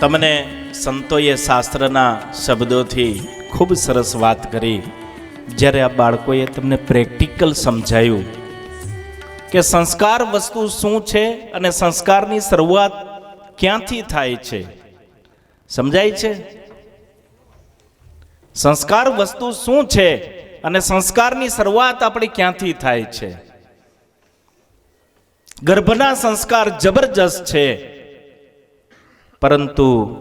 તમને સંતોએ શાસ્ત્રના શબ્દોથી ખૂબ સરસ વાત કરી. જ્યારે આ બાળકોએ તમને પ્રેક્ટિકલ સમજાયું કે સંસ્કાર વસ્તુ શું છે અને સંસ્કારની શરૂઆત ક્યાંથી થાય છે. સમજાય છે? સંસ્કાર વસ્તુ શું છે અને સંસ્કારની શરૂઆત આપણી ક્યાંથી થાય છે? ગર્ભના સંસ્કાર જબરજસ્ત છે. પરંતુ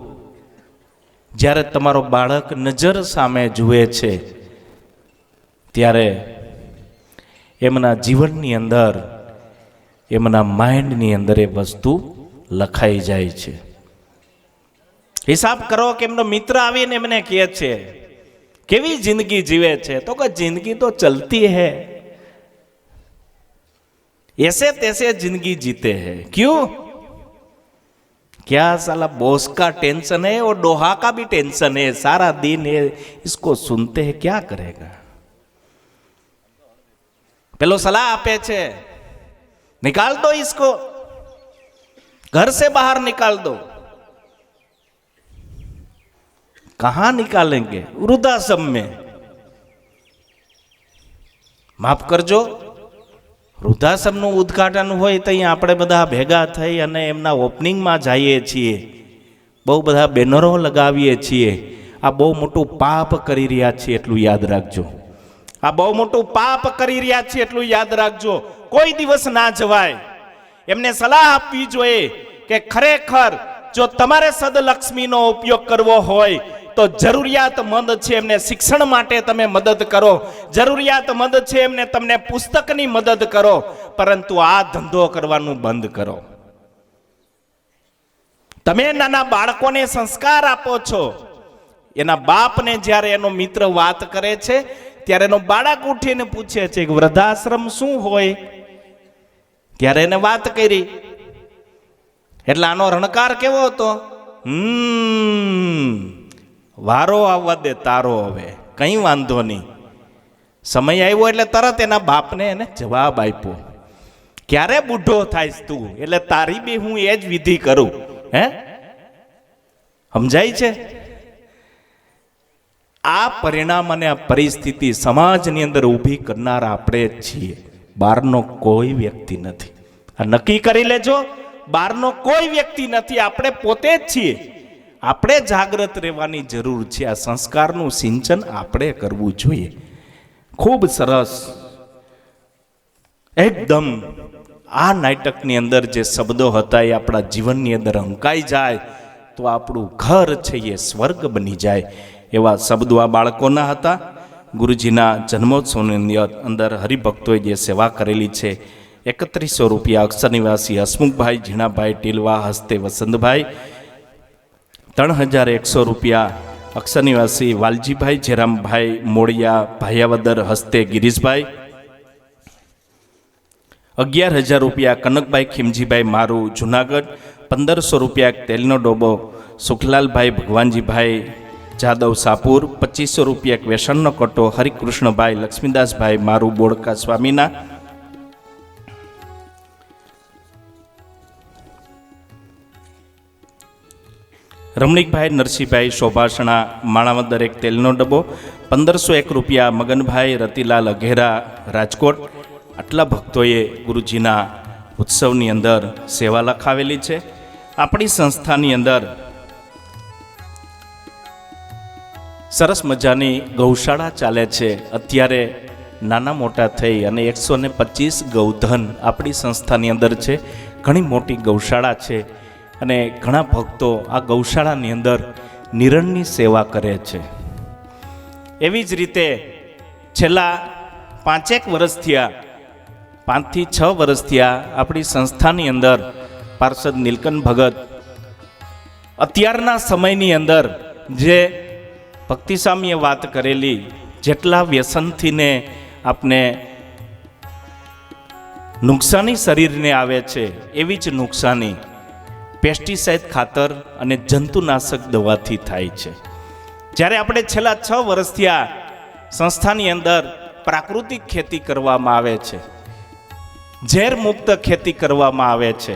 જ્યારે તમારો બાળક નજર સામે જુએ છે, ત્યારે એમના જીવનની અંદર, એમના માઇન્ડની અંદર એ વસ્તુ લખાઈ જાય છે. હિસાબ કરો કે એમનો મિત્ર આવીને એમને કહે છે, કેવી જિંદગી જીવે છે? તો કે, જિંદગી તો ચલતી હે. એસે તૈસે જિંદગી જીતે હૈ. ક્યું? क्या साला बॉस का टेंशन है और डोहा का भी टेंशन है सारा दिन है इसको सुनते हैं क्या करेगा પેલો સલાહ આપે છે નિકાલ દો इसको घर से बाहर निकाल दो कहां निकालेंगे वृद्धाश्रम में માફ કરજો વૃદ્ધાશ્રમનું ઉદ્ઘાટન હોય તો અહીં આપણે બધા ભેગા થઈ અને એમના ઓપનિંગમાં જઈએ છીએ. બહુ બધા બેનરો લગાવીએ છીએ. આ બહુ મોટું પાપ કરી રહ્યા છીએ એટલું યાદ રાખજો. આ બહુ મોટું પાપ કરી રહ્યા છીએ એટલું યાદ રાખજો. કોઈ દિવસ ના જવાય. એમને સલાહ આપવી જોઈએ કે ખરેખર જો તમારે સદલક્ષ્મીનો ઉપયોગ કરવો હોય તો જરૂરિયાતમંદ છે એમને શિક્ષણ માટે તમે મદદ કરો. જરૂરિયાતમંદ છે એમને તમને પુસ્તકની મદદ કરો. પરંતુ આ ધંધો કરવાનું બંધ કરો. તમે નાના બાળકોને સંસ્કાર આપો છો. એના બાપને જ્યારે એનો મિત્ર વાત કરે છે, ત્યારે એનો બાળક ઉઠીને પૂછે છે કે વૃદ્ધાશ્રમ શું હોય? ત્યારે એને વાત કરી. એટલે આનો રણકાર કેવો હતો? હમ. વારો આવવા દે, તારો હવે. કંઈ વાંધો નહીં. સમય આવ્યો એટલે તરત એના બાપને એને જવાબ આપ્યો. ક્યારે બુઢો થાય તું? એટલે તારી બી હું એ જ વિધિ કરું. હે? સમજાય છે? આ પરિણામ અને આ પરિસ્થિતિ સમાજની અંદર ઊભી કરનાર આપણે જ છીએ. બહારનો કોઈ વ્યક્તિ નથી. આ નક્કી કરી લેજો. બહારનો કોઈ વ્યક્તિ નથી. આપણે પોતે જ છીએ. આપણે જાગ્રત રહેવાની જરૂર છે. આ સંસ્કારનું સિંચન આપણે કરવું જોઈએ. ખૂબ સરસ. એકદમ. આ નાટકની અંદર જે શબ્દો હતા એ આપણા જીવનની અંદર અંકાઈ જાય તો આપણું ઘર છે એ સ્વર્ગ બની જાય એવા શબ્દો આ બાળકોના હતા. ગુરુજીના જન્મોત્સવની અંદર હરિભક્તોએ જે સેવા કરેલી છે, એકત્રીસો રૂપિયા અક્ષર નિવાસી હસમુખભાઈ, ઝીણાભાઈ, ટીલવા, હસ્તે વસંતભાઈ ત્રણ હજાર એકસો રૂપિયા. અક્ષરનિવાસી વાલજીભાઈ જેરામભાઈ મોડિયા ભાયાવદર હસ્તે ગિરીશભાઈ. અગિયાર હજાર રૂપિયા કનકભાઈ ખીમજીભાઈ મારું, જુનાગઢ. પંદરસો રૂપિયા તેલનો ડોબો, સુખલાલભાઈ ભગવાનજીભાઈ, જાદવ સાપુર. પચીસો રૂપિયા વ્યસનનો કટો, હરિકૃષ્ણભાઈ લક્ષ્મીદાસભાઈ મારું, બોડકા સ્વામીના. રમણીકભાઈ, નરસિંહભાઈ શોભાષણા માણાવદર દરેક તેલનો ડબ્બો, પંદરસો એક રૂપિયા મગનભાઈ, રતિલાલ અઘેરા, રાજકોટ. આટલા ભક્તોએ ગુરુજીના ઉત્સવની અંદર સેવા લખાવેલી છે. આપણી સંસ્થાની અંદર સરસ મજાની ગૌશાળા ચાલે છે. અત્યારે નાના મોટા થઈ અને એકસો ને પચીસ ગૌધન આપણી સંસ્થાની અંદર છે. ઘણી મોટી ગૌશાળા છે. અને ઘણા ભક્તો આ ગૌશાળાની અંદર નિરણની સેવા કરે છે. એવી જ રીતે છેલ્લા પાંચેક વર્ષથી આ પાંચથી છ વર્ષથી આ આપણી સંસ્થાની અંદર પાર્ષદ નીલકંઠ ભગત અત્યારના સમયની અંદર જે ભક્તિસ્વામીએ વાત કરેલી, જેટલા વ્યસનથી ને આપને નુકસાની શરીરને આવે છે, એવી જ નુકસાની પેસ્ટિસાઇડ ખાતર અને જંતુનાશક દવાથી થાય છે. જ્યારે આપણે છેલ્લા છ વર્ષથી આ સંસ્થાની અંદર પ્રાકૃતિક ખેતી કરવામાં આવે છે, ઝેર મુક્ત ખેતી કરવામાં આવે છે.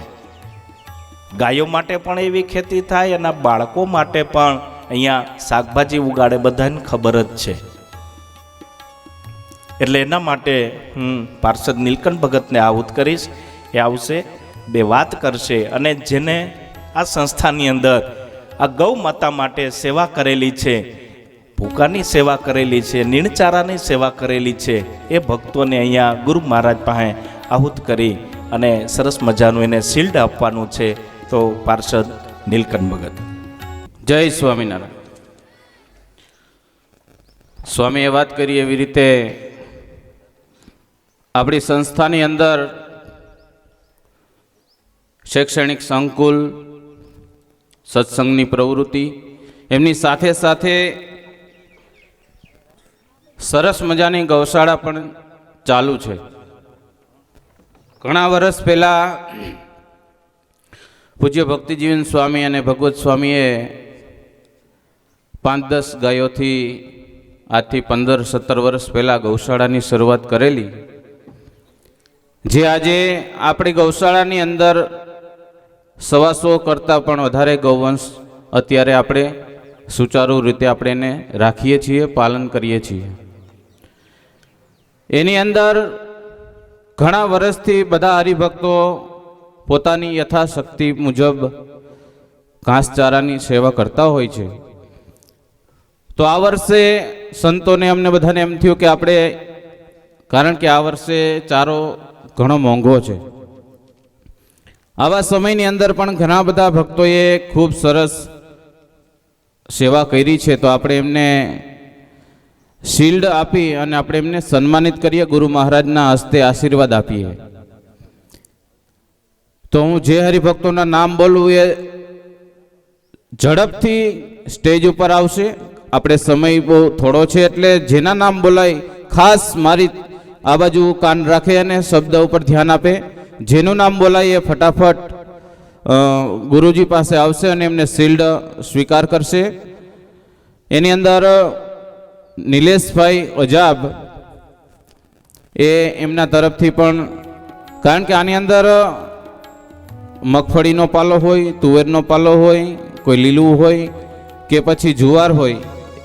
ગાયો માટે પણ એવી ખેતી થાય અને બાળકો માટે પણ અહીંયા શાકભાજી ઉગાડે બધાને ખબર જ છે. એટલે એના માટે હું પાર્ષદ નીલકંઠ ભગતને આહુત કરીશ. એ આવશે. બે વાત કરશે અને જેને આ સંસ્થાની અંદર આ ગૌ માતા માટે સેવા કરેલી છે ભૂકાની સેવા કરેલી છે, નીણચારાની સેવા કરેલી છે, એ ભક્તોને અહીંયા ગુરુ મહારાજ પાસે આહુત કરી અને સરસ મજાનું એને શિલ્ડ આપવાનું છે. તો પાર્ષદ નીલકંઠ ભગત. જય સ્વામિનારાયણ. સ્વામીએ વાત કરી એવી રીતે આપણી સંસ્થાની અંદર શૈક્ષણિક સંકુલ, સત્સંગની પ્રવૃત્તિ, એમની સાથે સાથે સરસ મજાની ગૌશાળા પણ ચાલુ છે. ઘણા વર્ષ પહેલાં પૂજ્ય ભક્તિજીવન સ્વામી અને ભગવત સ્વામીએ પાંચ દસ ગાયોથી આજથી પંદર સત્તર વર્ષ પહેલાં ગૌશાળાની શરૂઆત કરેલી. જે આજે આપણી ગૌશાળાની અંદર સવાસો કરતાં પણ વધારે ગૌવંશ અત્યારે આપણે સુચારુ રીતે આપણે એને રાખીએ છીએ, પાલન કરીએ છીએ. એની અંદર ઘણા વર્ષથી બધા હરિભક્તો પોતાની યથાશક્તિ મુજબ ઘાસચારાની સેવા કરતા હોય છે. તો આ વર્ષે સંતોને અમને બધાને એમ થયું કે આપણે, કારણ કે આ વર્ષે ચારો ઘણો મોંઘો છે. આવા સમયની અંદર પણ ઘણા બધા ભક્તોએ ખૂબ સરસ સેવા કરી છે. તો આપણે એમને શિલ્ડ આપી અને આપણે એમને સન્માનિત કરીએ, ગુરુ મહારાજના હસ્તે આશીર્વાદ આપીએ. તો હું જે હરિભક્તોના નામ બોલું એ ઝડપથી સ્ટેજ ઉપર આવશે. આપણે સમય બહુ થોડો છે એટલે જેના નામ બોલાય, ખાસ મારી આ બાજુ કાન રાખે અને શબ્દ ઉપર ધ્યાન આપે. જેનું નામ બોલાય એ ફટાફટ ગુરુજી પાસે આવશે અને એમને શિલ્ડ સ્વીકાર કરશે. એની અંદર, નિલેશભાઈ અજાબ એ એમના તરફથી પણ, કારણ કે આની અંદર, મગફળીનો પાલો હોય, તુવેરનો પાલો હોય, કોઈ લીલું હોય, કે પછી જુવાર હોય,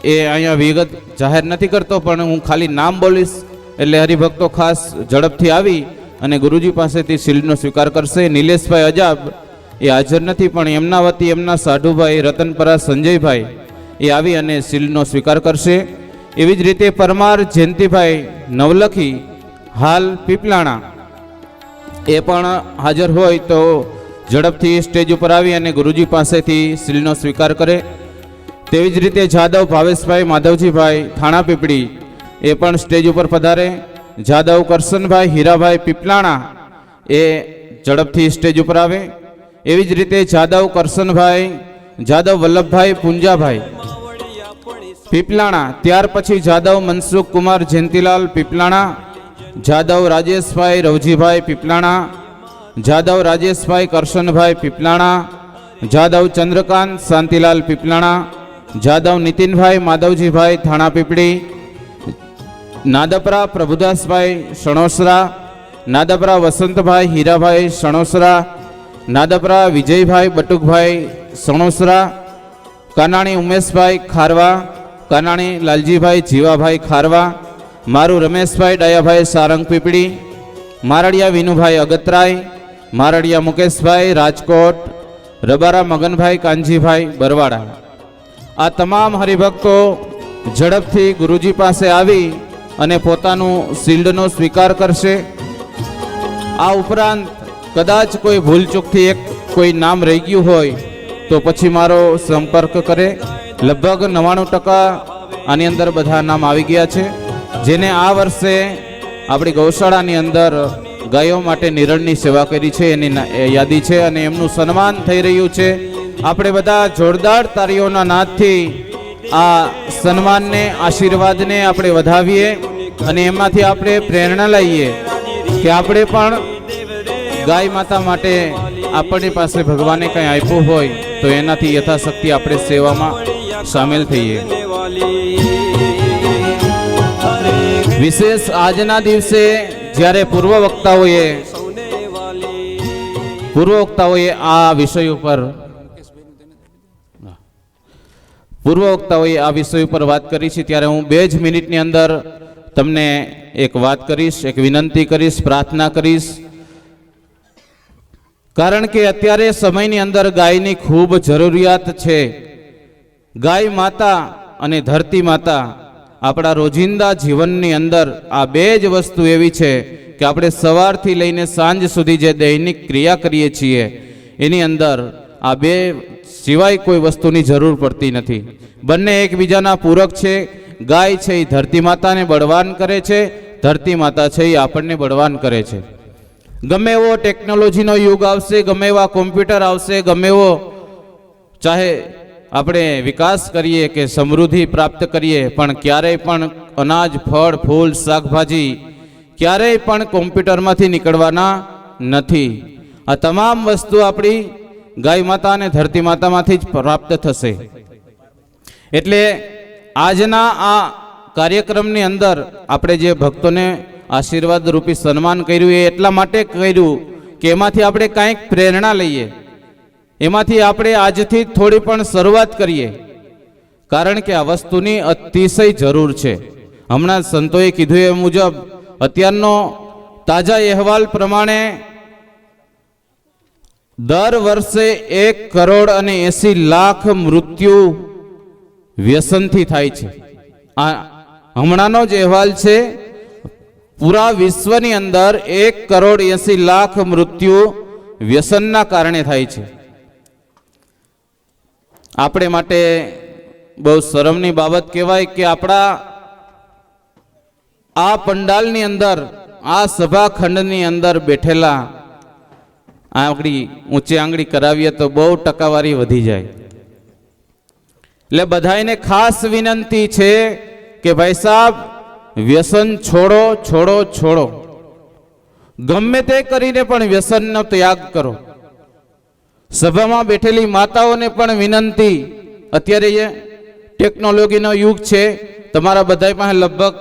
એ અહીંયા વિગત જાહેર નથી કરતો, પણ હું ખાલી નામ બોલીશ, એટલે હરિભક્તો ખાસ ઝડપથી આવી અને ગુરુજી પાસેથી શિલ્ડનો સ્વીકાર કરશે. નિલેશભાઈ અજાબ એ હાજર નથી, પણ એમના વતી એમના સાધુભાઈ, રતનપરા, સંજયભાઈ એ આવી અને શિલ્ડનો સ્વીકાર કરશે. એવી જ રીતે પરમાર, જયંતિભાઈ, નવલખી, હાલ પીપલાણા એ પણ હાજર હોય તો ઝડપથી સ્ટેજ ઉપર આવી અને ગુરુજી પાસેથી શિલનો સ્વીકાર કરે. તેવી જ રીતે જાદવ ભાવેશભાઈ, માધવજીભાઈ, થાણા પીપળી એ પણ સ્ટેજ ઉપર પધારે. જાદવ કરશનભાઈ, હીરાભાઈ પીપલાણા એ ઝડપથી સ્ટેજ ઉપર આવે. એવી જ રીતે જાદવ કરશનભાઈ, જાદવ વલ્લભભાઈ પુંજાભાઈ પીપલાણા, ત્યાર પછી જાદવ મનસુખ કુમાર જયંતિલાલ પીપલાણા, જાદવ રાજેશભાઈ રવજીભાઈ પીપલાણા, જાદવ રાજેશભાઈ કરશનભાઈ પીપલાણા, જાદવ ચંદ્રકાંત શાંતિલાલ પીપલાણા, જાદવ નીતિનભાઈ માધવજીભાઈ થાણા પીપળી નાદપરા પ્રભુદાસભાઈ સણોસરા નાદપરા વસંતભાઈ હીરાભાઈ સણોસરા નાદપરા વિજયભાઈ બટુકભાઈ સણોસરા કાનાણી ઉમેશભાઈ ખારવા, કાનાણી લાલજીભાઈ જીવાભાઈ ખારવા, મારું રમેશભાઈ ડાયાભાઈ સારંગ પીપળી મારડિયા વિનુભાઈ અગતરાય, મારડિયા મુકેશભાઈ રાજકોટ, રબારા મગનભાઈ કાનજીભાઈ બરવાડા. આ તમામ હરિભક્તો ઝડપથી ગુરુજી પાસે આવી અને પોતાનું શિલ્ડનો સ્વીકાર કરશે. આ ઉપરાંત કદાચ કોઈ ભૂલચૂકથી એક કોઈ નામ રહી ગયું હોય, તો પછી મારો સંપર્ક કરે. લગભગ નવ્વાણું ટકા આની અંદર બધા નામ આવી ગયા છે. જેને આ વર્ષે આપણી ગૌશાળાની અંદર ગાયો માટે નિરણની સેવા કરી છે, એની યાદી છે અને એમનું સન્માન થઈ રહ્યું છે. આપણે બધા જોરદાર તારીઓના નાદથી આ સન્માનને, આશીર્વાદને આપણે વધાવીએ અને એમાંથી આપણે પ્રેરણા લઈએ કે આપણે પણ ગાય માતા માટે આપણી પાસે ભગવાને કંઈ આપ્યું હોય તો એનાથી યથાશક્તિ આપણે સેવામાં સામેલ થઈએ. વિશેષ આજના દિવસે જ્યારે પૂર્વ વક્તાઓએ પૂર્વવક્તાઓએ આ વિષય ઉપર પૂર્વવક્તાઓએ આ વિષય ઉપર વાત કરી છે. ત્યારે હું બે જ મિનિટની અંદર તમને એક વાત કરીશ, એક વિનંતી કરીશ, પ્રાર્થના કરીશ. કારણ કે અત્યારે સમયની અંદર ગાયની ખૂબ જરૂરિયાત છે. ગાય માતા અને ધરતી માતા આપણા રોજિંદા જીવનની અંદર આ બે જ વસ્તુ એવી છે કે આપણે સવારથી લઈને સાંજ સુધી જે દૈનિક ક્રિયા કરીએ છીએ, એની અંદર આ બે સિવાય કોઈ વસ્તુની જરૂર પડતી નથી. બંને એકબીજાના પૂરક છે, ગાય છે એ ધરતી માતાને બળવાન કરે છે, ધરતી માતા છે એ આપણને બળવાન કરે છે. ગમે એવો ટેકનોલોજીનો યુગ આવશે, ગમે એવા કોમ્પ્યુટર આવશે, ગમે એવો ચાહે આપણે વિકાસ કરીએ કે સમૃદ્ધિ પ્રાપ્ત કરીએ, પણ ક્યારેય પણ અનાજ, ફળ, ફૂલ, શાકભાજી ક્યારેય પણ કોમ્પ્યુટરમાંથી નીકળવાના નથી. આ તમામ વસ્તુ આપણી ગાય માતા અને ધરતી માતામાંથી જ પ્રાપ્ત થશે. એટલે આજના આ કાર્યક્રમની અંદર આપણે જે ભક્તોને આશીર્વાદ રૂપી સન્માન કર્યું એ એટલા માટે કર્યું કે એમાંથી આપણે કાંઈક પ્રેરણા લઈએ. એમાંથી આપણે આજથી થોડી પણ શરૂઆત કરીએ. કારણ કે આ વસ્તુની અતિશય જરૂર છે. હમણાં સંતોએ કીધું એ મુજબ, અત્યારનો તાજા અહેવાલ પ્રમાણે દર વર્ષે એક કરોડ અને એસી લાખ મૃત્યુ વ્યસનથી થાય છે. આ હમણાંનો જ અહેવાલ છે, પૂરા વિશ્વની અંદર એક કરોડ એસી લાખ મૃત્યુ વ્યસનના કારણે થાય છે. આપણે માટે બહુ શરમની બાબત કહેવાય કે આપણા આ પંડાલની અંદર, આ સભાખંડની અંદર બેઠેલા આંગળી ઊંચી આંગળી કરાવીએ તો બહુ ટકાવારી વધી જાય. એટલે બધાને ખાસ વિનંતી છે કે ભાઈ સાહેબ, વ્યસન છોડો છોડો છોડો. ગમે તે કરીને પણ વ્યસનનો ત્યાગ કરો. સભામાં બેઠેલી માતાઓને પણ વિનંતી. અત્યારે એ ટેકનોલોજીનો યુગ છે. તમારા બધા પાસે લગભગ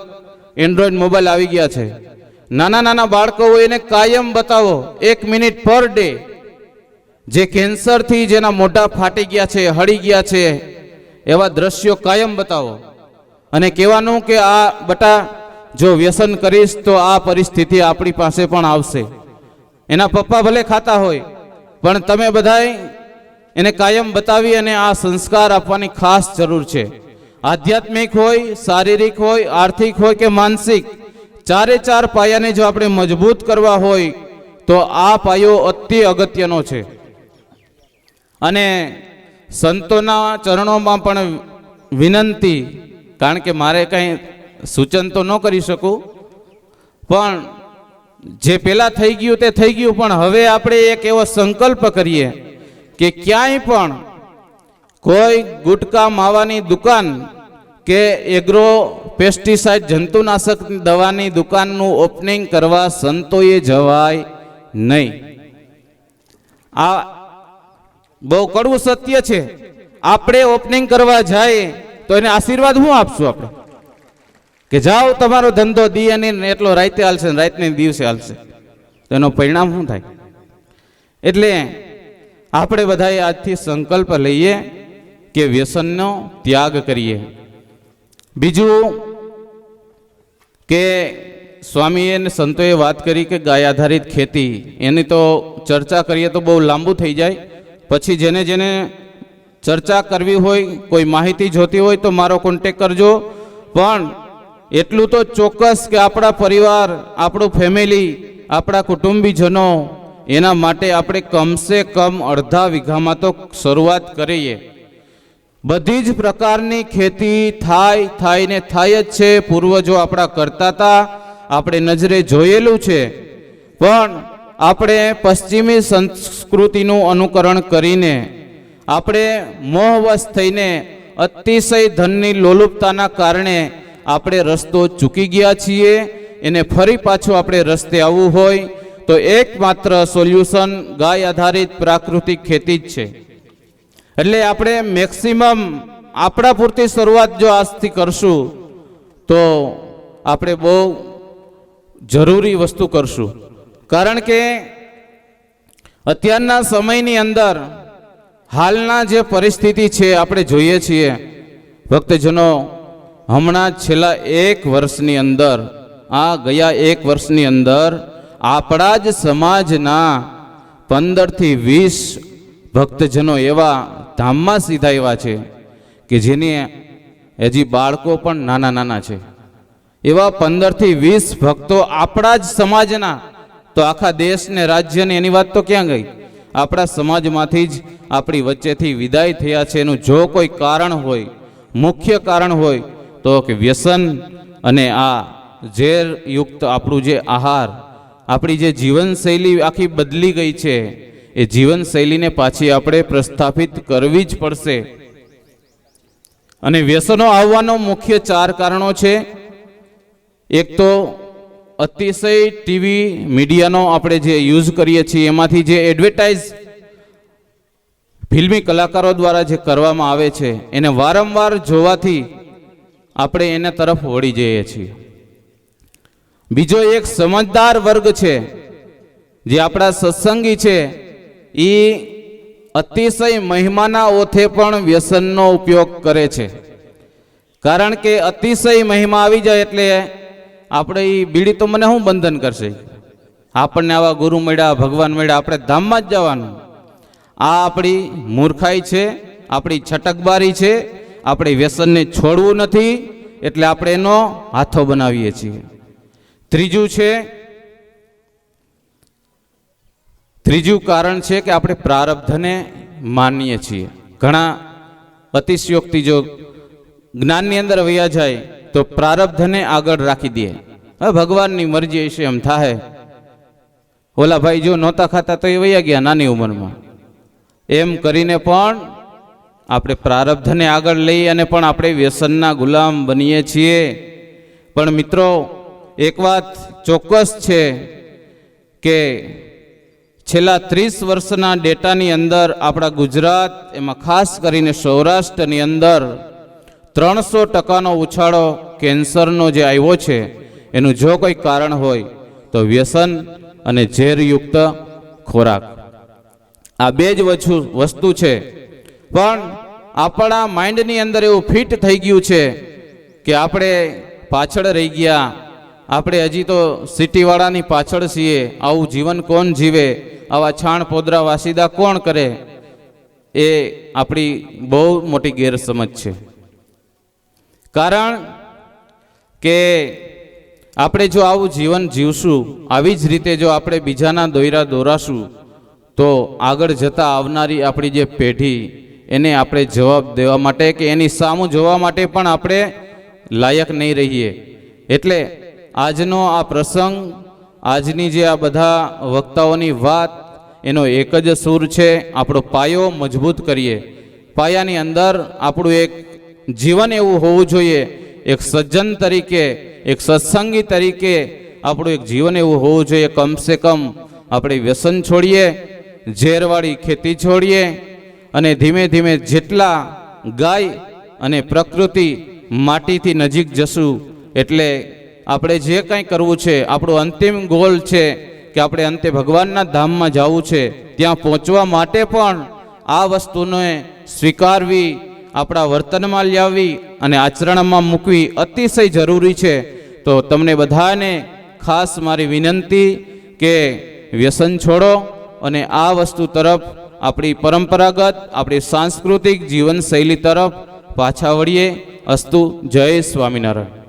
એન્ડ્રોઈડ મોબાઈલ આવી ગયા છે. નાના નાના બાળકો હોય એને કાયમ બતાવો, એક મિનિટ પર ડે. જે કેન્સરથી જેના મોઢા ફાટી ગયા છે, હળી ગયા છે, એવા દ્રશ્યો કાયમ બતાવો. અને કહેવાનું કે આ બટા, જો વ્યસન કરીશ તો આ પરિસ્થિતિ આપણી પાસે પણ આવશે. એના પપ્પા ભલે ખાતા હોય, પણ તમે બધાય એને કાયમ બતાવી અને આ સંસ્કાર આપવાની ખાસ જરૂર છે. આધ્યાત્મિક હોય, શારીરિક હોય, આર્થિક હોય કે માનસિક ચારે ચાર પાયાને જો આપણે મજબૂત કરવા હોય, તો આ પાયો અતિ અગત્યનો છે. અને સંતોના ચરણોમાં પણ વિનંતી, કારણ કે મારે કંઈ સૂચન તો ન કરી શકું, પણ જે પહેલાં થઈ ગયું તે થઈ ગયું, પણ હવે આપણે એક એવો સંકલ્પ કરીએ કે ક્યાંય પણ કોઈ ગુટકા માવાની દુકાન કે એગ્રો પેસ્ટિસાઇડ, જંતુનાશક દવાની દુકાનનું ઓપનિંગ કરવા સંતોએ જવાય નહીં. આ બહુ કડવું સત્ય છે. આપણે ઓપનિંગ કરવા જાય તો એને આશીર્વાદ શું આપશું આપણે? કે જાઓ, તમારો ધંધો દી અને એટલો રાતે હાલશે રાતને દિવસે હાલશે. તો એનો પરિણામ શું થાય? એટલે આપણે બધાએ આજથી સંકલ્પ લઈએ કે વ્યસનનો ત્યાગ કરીએ. બીજું કે સ્વામીએ અને સંતોએ વાત કરી કે ગાય આધારિત ખેતી, એની તો ચર્ચા કરીએ તો બહુ લાંબુ થઈ જાય. પછી જેને જેને ચર્ચા કરવી હોય, કોઈ માહિતી જોતી હોય તો મારો કોન્ટેક કરજો. પણ એટલું તો ચોક્કસ કે આપણા પરિવાર, આપણું ફેમિલી આપણા કુટુંબીજનો, એના માટે આપણે કમસે કમ અડધા વીઘામાં તો શરૂઆત કરીએ. બધી જ પ્રકારની ખેતી થાય થાય ને થાય જ છે. પૂર્વજો આપણા કરતા હતા આપણે નજરે જોયેલું છે. પણ આપણે પશ્ચિમી સંસ્કૃતિનું અનુકરણ કરીને, આપણે મોહવશ થઈને અતિશય ધનની લોલુપતાના કારણે આપણે રસ્તો ચૂકી ગયા છીએ. એને ફરી પાછું આપણે રસ્તે આવવું હોય તો એકમાત્ર સોલ્યુશન ગાય આધારિત પ્રાકૃતિક ખેતી જ છે. એટલે આપણે મેક્સિમમ આપણા પૂરતી શરૂઆત જો આજથી કરશું, તો આપણે બહુ જરૂરી વસ્તુ કરશું. કારણ કે અત્યારના સમયની અંદર હાલના જે પરિસ્થિતિ છે, આપણે જોઈએ છીએ. ભક્તજનો, હમણાં છેલ્લા એક વર્ષની અંદર, આ ગયા એક વર્ષની અંદર આપણા જ સમાજના પંદરથી વીસ ભક્તજનો એવા ધામમાં સીધા એવા છે કે જેની હજી બાળકો પણ નાના નાના છે. એવા પંદરથી વીસ ભક્તો આપણા જ સમાજના. તો આખા દેશને રાજ્યને એની વાત તો ક્યાં ગઈ? આપણા સમાજમાંથી જ આપણી વચ્ચેથી વિદાય થયા છે. એનું જો કોઈ કારણ હોય, મુખ્ય કારણ હોય, તો કે વ્યસન અને આ ઝેરયુક્ત આપણું જે આહાર, આપણી જે જીવનશૈલી આખી બદલી ગઈ છે. એ જીવનશૈલીને પાછી આપણે પ્રસ્થાપિત કરવી જ પડશે. અને વ્યસનો આવવાનો મુખ્ય ચાર કારણો છે. એક તો અતિશય ટીવી મીડિયાનો આપણે જે યુઝ કરીએ છીએ, એમાંથી જે એડવર્ટાઇઝ ફિલ્મી કલાકારો દ્વારા જે કરવામાં આવે છે, એને વારંવાર જોવાથી આપણે એના તરફ વળી જઈએ છીએ. બીજો એક સમજદાર વર્ગ છે, જે આપણા સત્સંગી છે એ અતિશય મહિમાના ઓથે પણ વ્યસનનો ઉપયોગ કરે છે. કારણ કે અતિશય મહિમા આવી જાય એટલે આપણે એ બીડી તો મને શું બંધન કરશે? આપણને આવા ગુરુ મળ્યા, ભગવાન મળ્યા, આપણે ધામમાં જ જવાનું. આ આપણી મૂર્ખાઈ છે, આપણી છટકબારી છે, આપણે વ્યસનને છોડવું નથી, એટલે આપણે એનો હાથો બનાવીએ છીએ. ત્રીજું છે ત્રીજું કારણ છે કે આપણે પ્રારબ્ધને માનીએ છીએ. ઘણા અતિશયોક્તિ જો જ્ઞાનની અંદર વયા જાય, તો પ્રારબ્ધને આગળ રાખી દે. હવે ભગવાનની મરજી હશે, એમ થાય ઓલા ભાઈ જો નહોતા ખાતા તો એ વૈયા ગયા નાની ઉંમરમાં. એમ કરીને પણ આપણે પ્રારબ્ધને આગળ લઈ અને પણ આપણે વ્યસનના ગુલામ બનીએ છીએ. પણ મિત્રો, એક વાત ચોક્કસ છે કે છેલ્લા ત્રીસ વર્ષના ડેટાની અંદર આપણા ગુજરાત, એમાં ખાસ કરીને સૌરાષ્ટ્રની અંદર ત્રણસો ટકાનો ઉછાળો કેન્સરનો જે આવ્યો છે, એનું જો કોઈ કારણ હોય, તો વ્યસન અને ઝેરયુક્ત ખોરાક. આ બે જ વસ્તુ છે. પણ આપણા માઇન્ડની અંદર એવું ફિટ થઈ ગયું છે કે આપણે પાછળ રહી ગયા આપણે હજી તો સિટીવાળાની પાછળ છીએ. આવું જીવન કોણ જીવે? આવા છાણ પોદરા વાસીદા કોણ કરે? એ આપણી બહુ મોટી ગેરસમજ છે. કારણ કે આપણે જો આવું જીવન જીવશું, આવી જ રીતે જો આપણે બીજાના દોયરા દોરાશું, તો આગળ જતાં આવનારી આપણી જે પેઢી, એને આપણે જવાબ દેવા માટે કે એની સામું જોવા માટે પણ આપણે લાયક નહીં રહીએ. એટલે આજનો આ પ્રસંગ, આજની જે આ બધા વક્તાઓની વાત, એનો એક જ સૂર છે, આપણો પાયો મજબૂત કરીએ. પાયાની અંદર આપણું એક જીવન એવું હોવું જોઈએ, એક સજ્જન તરીકે, એક સત્સંગી તરીકે આપણું એક જીવન એવું હોવું જોઈએ. કમસે કમ આપણે વ્યસન છોડીએ, ઝેરવાળી ખેતી છોડીએ અને ધીમે ધીમે જેટલા ગાય અને પ્રકૃતિ માટીથી નજીક જશું, એટલે આપણે જે કંઈ કરવું છે, આપણું અંતિમ ગોલ છે કે આપણે અંતે ભગવાનના ધામમાં જવું છે, ત્યાં પહોંચવા માટે પણ આ વસ્તુને સ્વીકારવી, આપણા વર્તનમાં લાવવી અને આચરણમાં મૂકવી અતિશય જરૂરી છે. તો તમને બધાને ખાસ મારી વિનંતી કે વ્યસન છોડો અને આ વસ્તુ તરફ આપણી પરંપરાગત, આપણી સાંસ્કૃતિક જીવનશૈલી તરફ પાછા વળીએ. અસ્તુ જય સ્વામિનારાયણ.